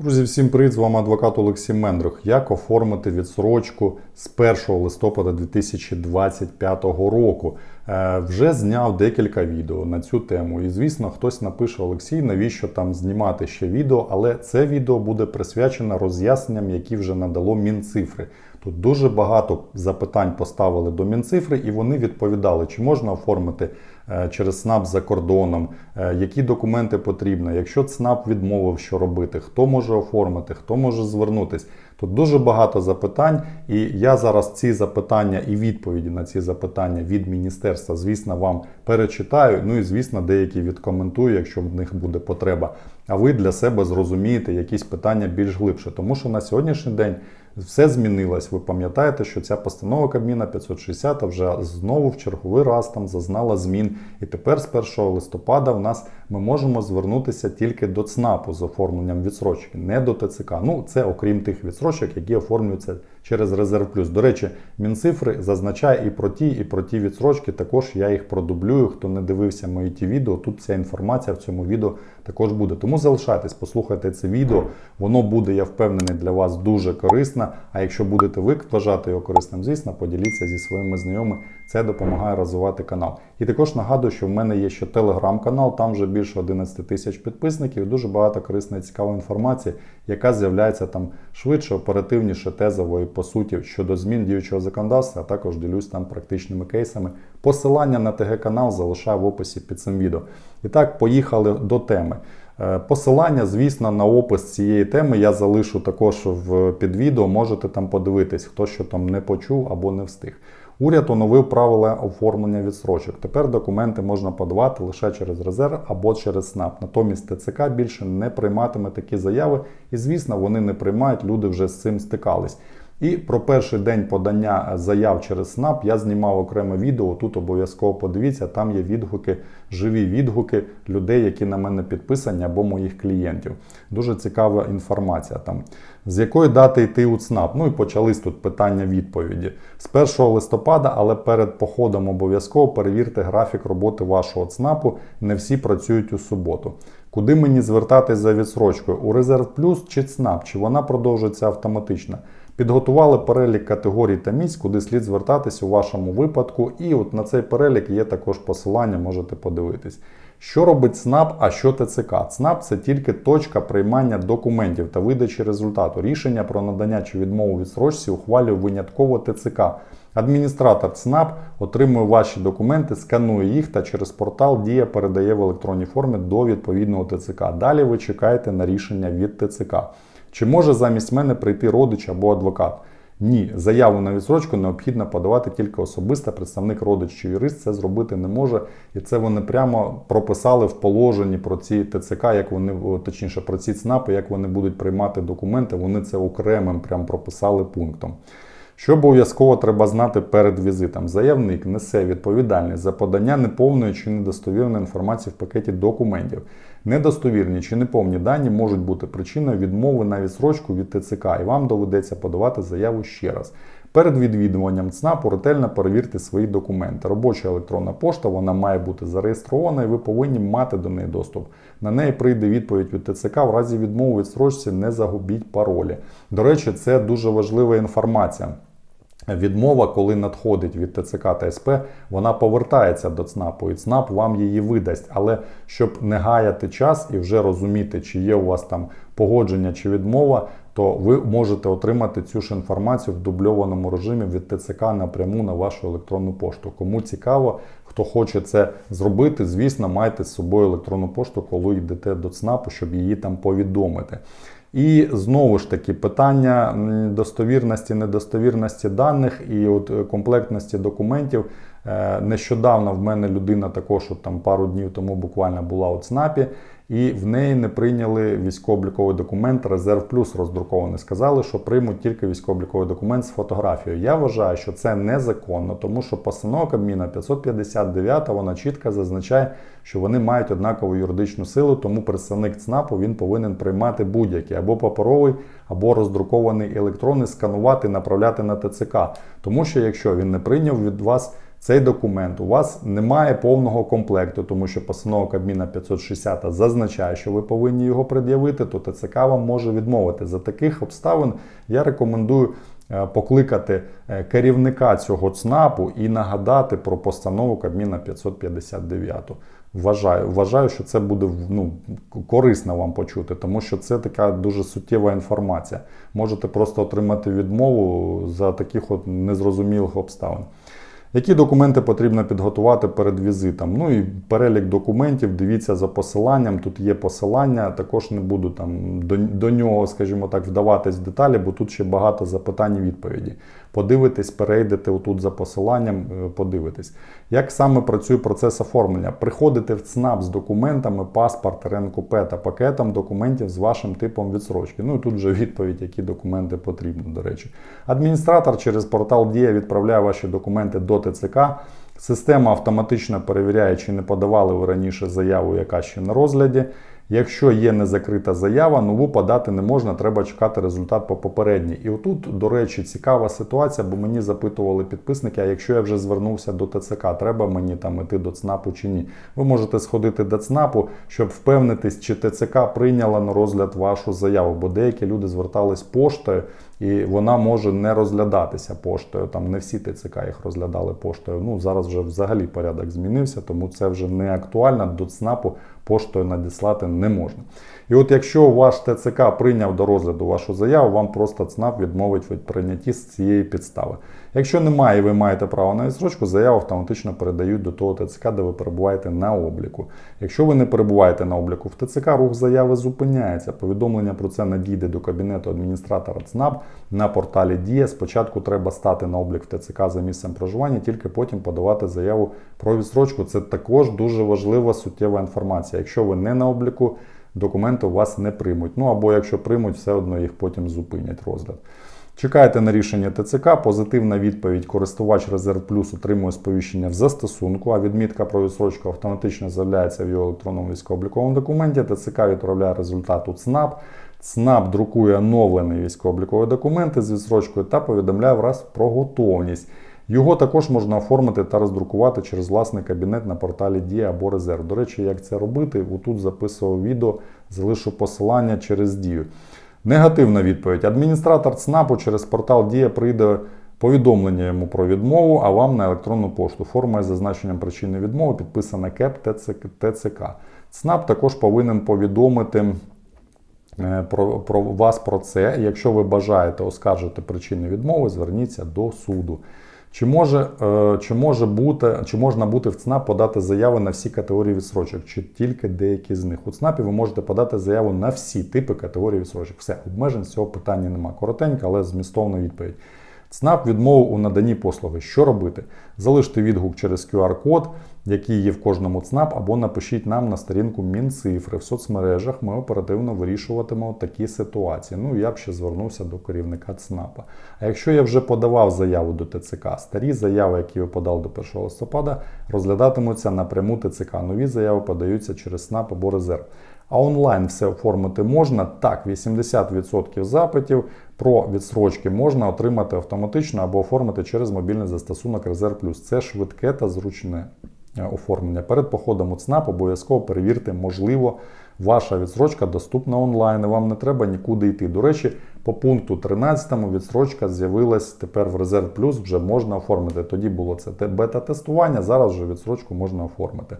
Друзі, всім привіт! З вами адвокат Олексій Мендрух. Як оформити відсрочку з 1 листопада 2025 року? Е, вже зняв декілька відео на цю тему. І звісно, хтось напише Олексій, навіщо там знімати ще відео, але це відео буде присвячено роз'ясненням, які вже надало Мінцифри. Тут дуже багато запитань поставили до Мінцифри, і вони відповідали, чи можна оформити е, через СНАП за кордоном, е, які документи потрібно. Якщо ЦНАП відмовив, що робити, хто може оформити, хто може звернутись. Тут дуже багато запитань, і я зараз ці запитання і відповіді на ці запитання від міністерства, звісно, вам перечитаю. Ну і звісно, деякі відкоментую, якщо в них буде потреба. А ви для себе зрозумієте якісь питання більш глибше, тому що на сьогоднішній день все змінилось. Ви пам'ятаєте, що ця постанова Кабміна 560 вже знову в черговий раз там зазнала змін. І тепер з 1 листопада в нас ми можемо звернутися тільки до ЦНАПу з оформленням відсрочки, не до ТЦК. Ну це окрім тих відсрочок, які оформлюються через резерв плюс. До речі, Мінцифри зазначає і про ті, і про ті відсрочки. Також я їх продублюю. Хто не дивився мої ті відео, тут ця інформація в цьому відео також буде. Тому залишайтесь, послухайте це відео. Воно буде, я впевнений, для вас дуже корисне. А якщо будете ви вважати його корисним, звісно, поділіться зі своїми знайомими. Це допомагає розвивати канал. І також нагадую, що в мене є ще телеграм-канал, там вже більше 11 тисяч підписників, дуже багато корисної цікавої інформації, яка з'являється там швидше, оперативніше, тезово і по суті щодо змін діючого законодавства, а також ділюсь там практичними кейсами. Посилання на ТГ канал залишаю в описі під цим відео. І так, поїхали до теми. Е, Посилання, звісно, на опис цієї теми я залишу також в під відео. Можете там подивитись, хто що там не почув або не встиг. Уряд оновив правила оформлення відсрочок. Тепер документи можна подавати лише через резерв або через СНАП. Натомість ТЦК більше не прийматиме такі заяви, і звісно, вони не приймають. Люди вже з цим стикались. І про перший день подання заяв через СНАП я знімав окреме відео. Тут обов'язково подивіться, там є відгуки, живі відгуки людей, які на мене підписані або моїх клієнтів. Дуже цікава інформація там. З якої дати йти у ЦНАП? Ну і почались тут питання-відповіді. З 1 листопада, але перед походом обов'язково перевірте графік роботи вашого ЦНАПу. Не всі працюють у суботу. Куди мені звертатись за відсрочкою? У Резерв Плюс чи ЦНАП? Чи вона продовжується автоматично? Підготували перелік категорій та місць, куди слід звертатись у вашому випадку. І от на цей перелік є також посилання, можете подивитись. Що робить ЦНАП, а що ТЦК? ЦНАП це тільки точка приймання документів та видачі результату. Рішення про надання чи відмову відсрочці ухвалює винятково ТЦК. Адміністратор ЦНАП отримує ваші документи, сканує їх та через портал Дія передає в електронній формі до відповідного ТЦК. Далі ви чекаєте на рішення від ТЦК. Чи може замість мене прийти родич або адвокат? Ні, заяву на відсрочку необхідно подавати тільки особисто. Представник родич чи юрист це зробити не може. І це вони прямо прописали в положенні про ці ТЦК, як вони точніше про ці ЦНАПи, як вони будуть приймати документи. Вони це окремим прям прописали пунктом. Що обов'язково треба знати перед візитом? Заявник несе відповідальність за подання неповної чи недостовірної інформації в пакеті документів. Недостовірні чи неповні дані можуть бути причиною відмови на відсрочку від ТЦК, і вам доведеться подавати заяву ще раз. Перед відвідуванням ЦНАПу ретельно перевірте свої документи. Робоча електронна пошта вона має бути зареєстрована, і ви повинні мати до неї доступ. На неї прийде відповідь від ТЦК. В разі відмови від строчці не загубіть паролі. До речі, це дуже важлива інформація. Відмова, коли надходить від ТЦК та СП, вона повертається до ЦНАПу, і ЦНАП вам її видасть. Але щоб не гаяти час і вже розуміти, чи є у вас там погодження чи відмова, то ви можете отримати цю ж інформацію в дубльованому режимі від ТЦК напряму на вашу електронну пошту. Кому цікаво, хто хоче це зробити, звісно, майте з собою електронну пошту, коли йдете до ЦНАПу, щоб її там повідомити. І знову ж таки питання достовірності, недостовірності даних і от комплектності документів. Нещодавно в мене людина також от там пару днів тому буквально була у ЦНАПі, і в неї не прийняли військово-обліковий документ Резерв Плюс роздрукований. Сказали, що приймуть тільки військово-обліковий документ з фотографією. Я вважаю, що це незаконно, тому що постанова Кабміна 559 вона чітко зазначає, що вони мають однакову юридичну силу, тому представник ЦНАПу він повинен приймати будь-який або паперовий, або роздрукований електронний, сканувати, направляти на ТЦК. Тому що якщо він не прийняв від вас цей документ у вас немає повного комплекту, тому що постанова Кабміна 560 зазначає, що ви повинні його пред'явити, то ТЦК вам може відмовити. За таких обставин я рекомендую е, покликати е, керівника цього ЦНАПу і нагадати про постанову Кабміна 559. Вважаю, вважаю, що це буде ну, корисно вам почути, тому що це така дуже суттєва інформація. Можете просто отримати відмову за таких от незрозумілих обставин. Які документи потрібно підготувати перед візитом? Ну і перелік документів, дивіться за посиланням. Тут є посилання, також не буду там до, до нього, скажімо так, вдаватись в деталі, бо тут ще багато запитань і відповіді. Подивитесь, перейдете отут за посиланням, е, подивитесь. Як саме працює процес оформлення? Приходите в ЦНАП з документами, паспорт, РНКП та пакетом документів з вашим типом відсрочки. Ну і тут вже відповідь, які документи потрібні, до речі. Адміністратор через портал Дія відправляє ваші документи до ТЦК. Система автоматично перевіряє, чи не подавали ви раніше заяву, яка ще на розгляді. Якщо є незакрита заява, нову подати не можна, треба чекати результат по попередній. І отут, до речі, цікава ситуація, бо мені запитували підписники, а якщо я вже звернувся до ТЦК, треба мені там іти до ЦНАПу чи ні. Ви можете сходити до ЦНАПу, щоб впевнитись, чи ТЦК прийняла на розгляд вашу заяву, бо деякі люди звертались поштою. І вона може не розглядатися поштою. Там не всі ТЦК їх розглядали поштою. Ну зараз вже взагалі порядок змінився, тому це вже не актуально. До ЦНАПу поштою надіслати не можна. І от якщо ваш ТЦК прийняв до розгляду вашу заяву, вам просто ЦНАП відмовить від прийнятті з цієї підстави. Якщо немає і ви маєте право на відсрочку, заяву автоматично передають до того ТЦК, де ви перебуваєте на обліку. Якщо ви не перебуваєте на обліку в ТЦК, рух заяви зупиняється. Повідомлення про це надійде до кабінету адміністратора ЦНАП на порталі Дія. Спочатку треба стати на облік в ТЦК за місцем проживання, тільки потім подавати заяву про відсрочку. Це також дуже важлива суттєва інформація. Якщо ви не на обліку, документи у вас не приймуть. Ну або якщо приймуть, все одно їх потім зупинять розгляд. Чекайте на рішення ТЦК. Позитивна відповідь. Користувач Резерв Плюс отримує сповіщення в застосунку, а відмітка про відсрочку автоматично з'являється в його електронному військово-обліковому документі. ТЦК відправляє результат у ЦНАП. ЦНАП друкує оновлений військово-обліковий документ з відсрочкою та повідомляє враз про готовність. Його також можна оформити та роздрукувати через власний кабінет на порталі Дія або Резерв. До речі, як це робити, отут записував відео, залишу посилання через Дію. Негативна відповідь. Адміністратор ЦНАПу через портал Дія прийде повідомлення йому про відмову, а вам на електронну пошту. Форма із зазначенням причини відмови підписана КЕП ТЦК. ЦНАП також повинен повідомити е, про, про вас про це. Якщо ви бажаєте оскаржити причини відмови, зверніться до суду. Чи може, е, чи може бути, чи можна бути в ЦНАП подати заяви на всі категорії відсрочок, чи тільки деякі з них? У ЦНАПі ви можете подати заяву на всі типи категорії відсрочок. Все, обмежень з цього питання немає. Коротенька, але змістовна відповідь. ЦНАП відмовив у наданні послуги. Що робити? Залиште відгук через QR-код, який є в кожному ЦНАП, або напишіть нам на сторінку Мінцифри в соцмережах. Ми оперативно вирішуватимемо такі ситуації. Ну, я б ще звернувся до керівника ЦНАПа. А якщо я вже подавав заяву до ТЦК, старі заяви, які ви подали до 1 листопада, розглядатимуться напряму ТЦК. Нові заяви подаються через СНАП або резерв. А онлайн все оформити можна. Так, 80% запитів про відсрочки можна отримати автоматично або оформити через мобільний застосунок Резерв Плюс. Це швидке та зручне оформлення. Перед походом у ЦНАП обов'язково перевірте, можливо, ваша відсрочка доступна онлайн. і Вам не треба нікуди йти. До речі, по пункту 13 відсрочка з'явилась тепер в Резерв Плюс, вже можна оформити. Тоді було це бета-тестування, зараз вже відсрочку можна оформити.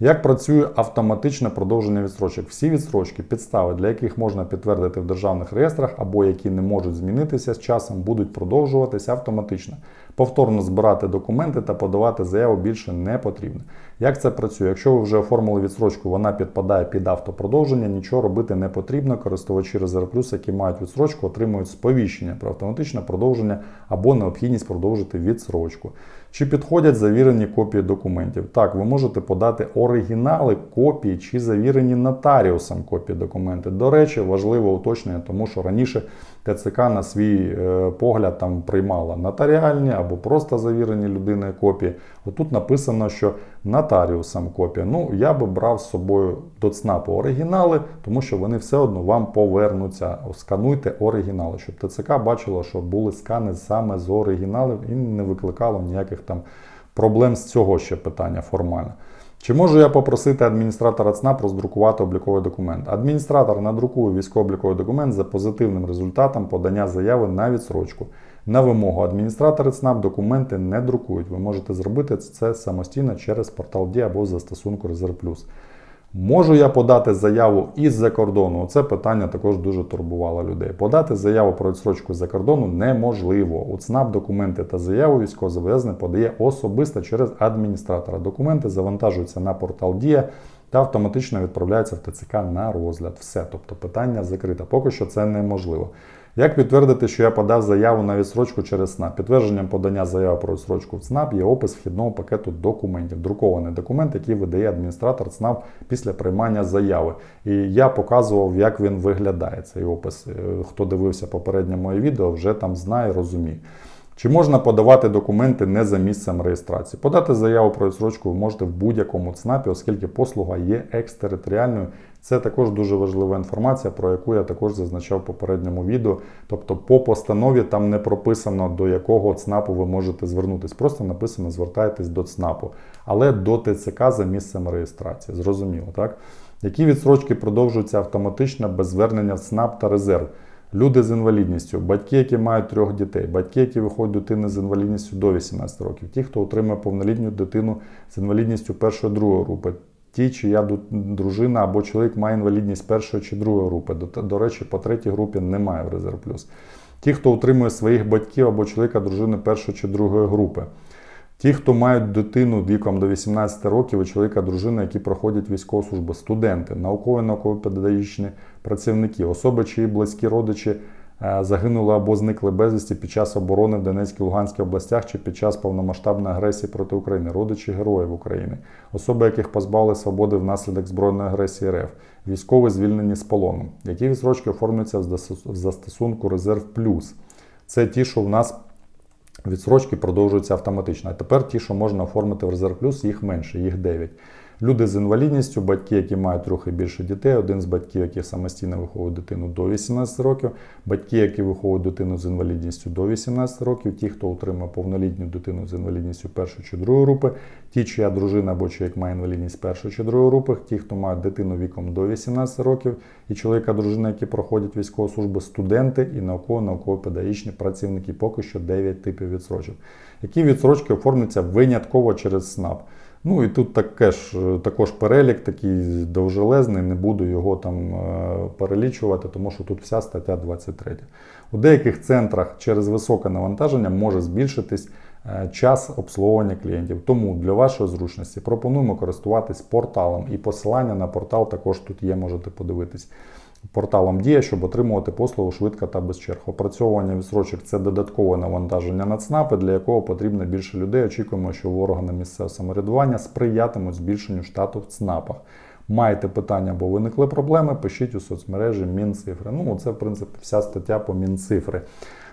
Як працює автоматичне продовження відстрочок? Всі відстрочки, підстави, для яких можна підтвердити в державних реєстрах або які не можуть змінитися з часом, будуть продовжуватися автоматично. Повторно збирати документи та подавати заяву більше не потрібно. Як це працює? Якщо ви вже оформили відстрочку, вона підпадає під автопродовження, нічого робити не потрібно. Користувачі Резерв Плюс, які мають відстрочку, отримують сповіщення про автоматичне продовження або необхідність продовжити відсрочку. Чи підходять завірені копії документів? Так, ви можете подати оригінали копії чи завірені нотаріусом копії документів. До речі, важливе уточнення, тому що раніше ТЦК на свій е, погляд там приймала нотаріальні або просто завірені людиною копії. Отут написано, що нотаріусом копія. Ну, я би брав з собою до ЦНАПу оригінали, тому що вони все одно вам повернуться. Скануйте оригінали, щоб ТЦК бачило, що були скани саме з оригіналів і не викликало ніяких там проблем з цього ще питання формально. Чи можу я попросити адміністратора ЦНАП роздрукувати обліковий документ? Адміністратор надрукує військово-обліковий документ за позитивним результатом подання заяви на відсрочку. На вимогу адміністратора ЦНАП документи не друкують. Ви можете зробити це самостійно через портал Дія або застосунку Резерв. Можу я подати заяву із-за кордону? Це питання також дуже турбувало людей. Подати заяву про відсрочку з-за кордону неможливо. У ЦНАП документи та заяву військовозобов'язаний подає особисто через адміністратора. Документи завантажуються на портал Дія та автоматично відправляються в ТЦК на розгляд. Все, тобто питання закрите. Поки що це неможливо. Як підтвердити, що я подав заяву на відсрочку через СНАП? Підтвердженням подання заяви про відсрочку в ЦНАП є опис вхідного пакету документів. Друкований документ, який видає адміністратор ЦНАП після приймання заяви. І я показував, як він виглядає. Цей опис. Е, Хто дивився попереднє моє відео, вже там знає, розуміє. Чи можна подавати документи не за місцем реєстрації? Подати заяву про відсрочку ви можете в будь-якому ЦНАПі, оскільки послуга є екстериторіальною. Це також дуже важлива інформація, про яку я також зазначав в попередньому відео. Тобто, по постанові там не прописано, до якого ЦНАПу ви можете звернутися. Просто написано звертайтесь до ЦНАПу, але до ТЦК за місцем реєстрації. Зрозуміло, так? Які відсрочки продовжуються автоматично без звернення в ЦНАП та резерв? Люди з інвалідністю, батьки, які мають трьох дітей, батьки, які виходять дитини з інвалідністю до 18 років, ті, хто отримує повнолітню дитину з інвалідністю першої другої групи, ті, чия дружина або чоловік має інвалідність першої чи другої групи. До, до речі, по третій групі немає в резерв плюс. Ті, хто утримує своїх батьків або чоловіка, дружини першої чи другої групи. Ті, хто мають дитину віком до 18 років і чоловіка, дружини, які проходять військову службу, студенти, наукові науково-педагогічні працівники, особи, чиї близькі родичі е, загинули або зникли безвісті під час оборони в Донецькій Луганській областях чи під час повномасштабної агресії проти України, родичі героїв України, особи, яких позбавили свободи внаслідок збройної агресії РФ, військові звільнені з полону, які відсрочки оформлюються в застосунку Резерв Плюс. Це ті, що в нас відсрочки продовжуються автоматично. А тепер ті, що можна оформити в резерв плюс, їх менше, їх 9. Люди з інвалідністю, батьки, які мають трохи більше дітей, один з батьків, які самостійно виховують дитину до 18 років, батьки, які виховують дитину з інвалідністю до 18 років, ті, хто отримує повнолітню дитину з інвалідністю першої чи другої групи, ті, чия дружина або чоловік має інвалідність першої чи другої групи, ті, хто мають дитину віком до 18 років, і чоловіка, дружина, які проходять військову службу, студенти і науково-науково-педагогічні працівники. Поки що 9 типів відсрочок. Які відсрочки оформляться винятково через СНАП. Ну і тут таке ж, також перелік такий довжелезний, не буду його там е, перелічувати, тому що тут вся стаття 23. У деяких центрах через високе навантаження може збільшитись е, час обслуговування клієнтів. Тому для вашої зручності пропонуємо користуватись порталом. І посилання на портал також тут є, можете подивитись. Порталом Дія, щоб отримувати послугу швидко та без черг. Опрацьовування відсрочок це додаткове навантаження на ЦНАПи, для якого потрібно більше людей. Очікуємо, що органи місцевого самоврядування сприятимуть збільшенню штату в ЦНАПах. Маєте питання або виникли проблеми, пишіть у соцмережі Мінцифри. Ну, це, в принципі, вся стаття по Мінцифри.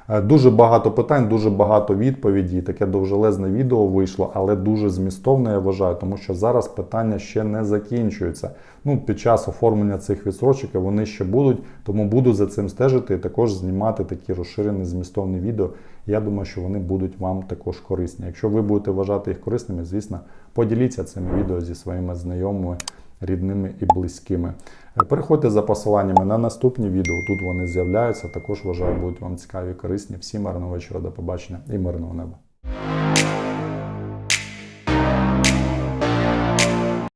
Е, Дуже багато питань, дуже багато відповідей. Таке довжелезне відео вийшло, але дуже змістовне, я вважаю, тому що зараз питання ще не закінчуються. Ну, під час оформлення цих відсрочок вони ще будуть, тому буду за цим стежити і також знімати такі розширені змістовні відео. Я думаю, що вони будуть вам також корисні. Якщо ви будете вважати їх корисними, звісно, поділіться цими відео зі своїми знайомими, рідними і близькими. Переходьте за посиланнями на наступні відео. Тут вони з'являються. Також вважаю, будуть вам цікаві корисні. Всім мирного вечора, до побачення і мирного неба.